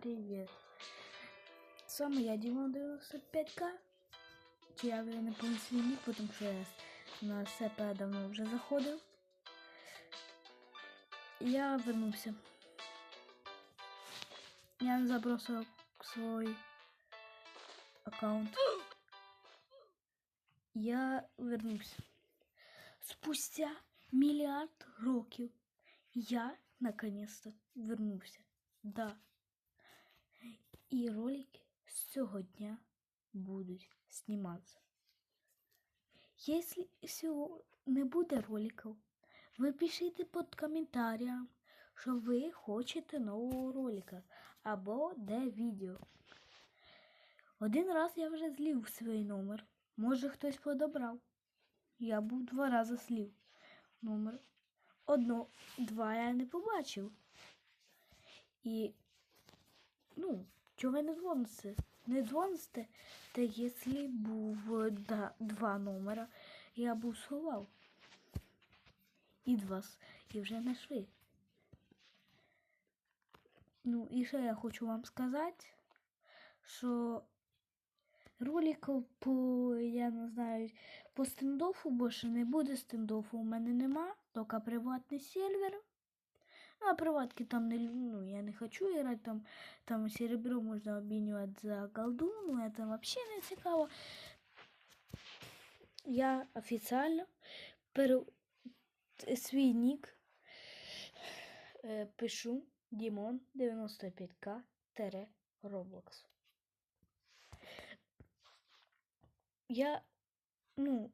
Привет. С вами я, Димон 95К. Чи я вже не помню свій нік, тому що я на СП давно вже заходив. Я вернувся. Я забросив свій аккаунт. Я вернувся. Спустя мільярд років я наконец-то вернувся. Да. І ролики з цього дня будуть зніматися. Сього не буде роликів, ви пишіть під коментарям, що ви хочете нового ролика або де відео. Один раз я вже злів свій номер. Може хтось подобрав. Я був два рази слів номер. Одно, два я не побачив. І, ну, чого ви не дзвоните? Не дзвоните, та якщо був е, да, два номера, я був сховав. І два, і вже знайшли. Ну, і ще я хочу вам сказати, що роликів по, я не знаю, по стендофу більше не буде стендофу. У мене нема, тільки приватний сервер. Ну, а приватки там не, ну, я не хочу играть, там, там серебро можно обменивать за голду, ну, это вообще не цікаво. Я офіційно пере... свій нік е, пишу Дімон 95К Roblox. Я, ну,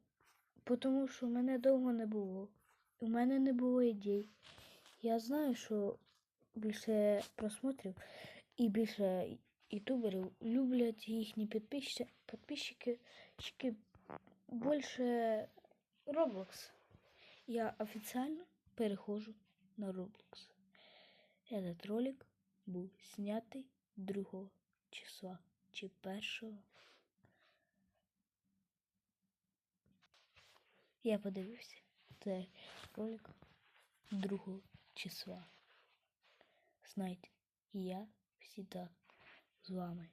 тому що мене довго не було. У мене не було ідей. Я знаю, що більше просмотрів і більше ютуберів люблять їхні підписчики, підписчики більше Roblox. Я офіційно перехожу на Roblox. Этот ролик був знятий 2 числа чи 1. Я подивився. Це ролик 2 числа. Знайте, я всегда з вами.